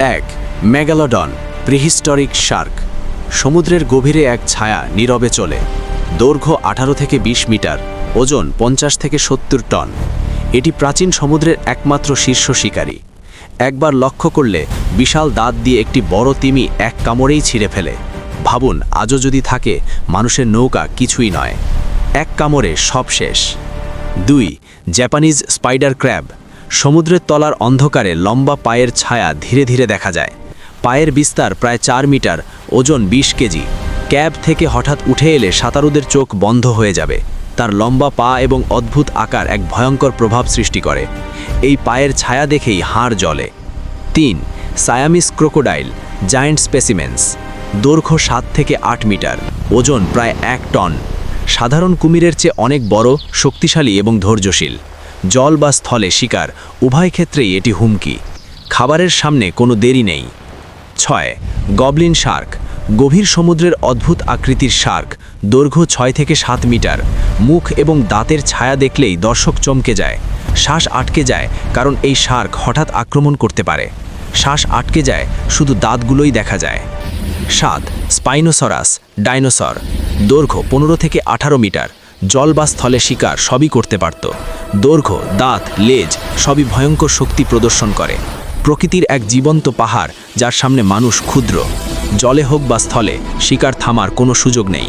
এক, megalodon, প্রিহিস্টরিক Shark. সমুদ্রের গভীরে এক ছায়া নীরবে চলে। দৈর্ঘ্য আঠারো থেকে ২০ মিটার, ওজন পঞ্চাশ থেকে সত্তর টন। এটি প্রাচীন সমুদ্রের একমাত্র শীর্ষ শিকারী। একবার লক্ষ্য করলে বিশাল দাঁত দিয়ে একটি বড় তিমি এক কামড়েই ছিঁড়ে ফেলে। ভাবুন, আজও যদি থাকে, মানুষের নৌকা কিছুই নয়। এক কামড়ে সব শেষ। দুই, জাপানিজ স্পাইডার ক্র্যাব। সমুদ্রের তলার অন্ধকারে লম্বা পায়ের ছায়া ধীরে ধীরে দেখা যায়। পায়ের বিস্তার প্রায় চার মিটার, ওজন ২০ কেজি। ক্যাব থেকে হঠাৎ উঠে এলে সাঁতারুদের চোখ বন্ধ হয়ে যাবে। তার লম্বা পা এবং অদ্ভুত আকার এক ভয়ঙ্কর প্রভাব সৃষ্টি করে। এই পায়ের ছায়া দেখেই হাড় জ্বলে। তিন সায়ামিস ক্রোকোডাইল জায়েন্ট স্পেসিমেন্স দৈর্ঘ্য সাত থেকে আট মিটার, ওজন প্রায় এক টন। সাধারণ কুমিরের চেয়ে অনেক বড়, শক্তিশালী এবং ধৈর্যশীল। জল বা স্থলে শিকার, উভয় ক্ষেত্রেই এটি হুমকি। খাবারের সামনে কোনো দেরি নেই। ছয়, গবলিন শার্ক। গভীর সমুদ্রের অদ্ভুত আকৃতির শার্ক, দৈর্ঘ্য ছয় থেকে সাত মিটার। মুখ এবং দাঁতের ছায়া দেখলেই দর্শক চমকে যায়। শ্বাস আটকে যায়, কারণ এই শার্ক হঠাৎ আক্রমণ করতে পারে। শ্বাস আটকে যায়, শুধু দাঁতগুলোই দেখা যায়। সাত, স্পাইনোসরাস, ডাইনোসর। দৈর্ঘ্য পনেরো থেকে আঠারো মিটার। জল বা স্থলে শিকার সবই করতে পারত। দৈর্ঘ্য, দাঁত, লেজ সবই ভয়ঙ্কর শক্তি প্রদর্শন করে। প্রকৃতির এক জীবন্ত পাহাড়, যার সামনে মানুষ ক্ষুদ্র। জলে হোক বা স্থলে, শিকার থামার কোনো সুযোগ নেই।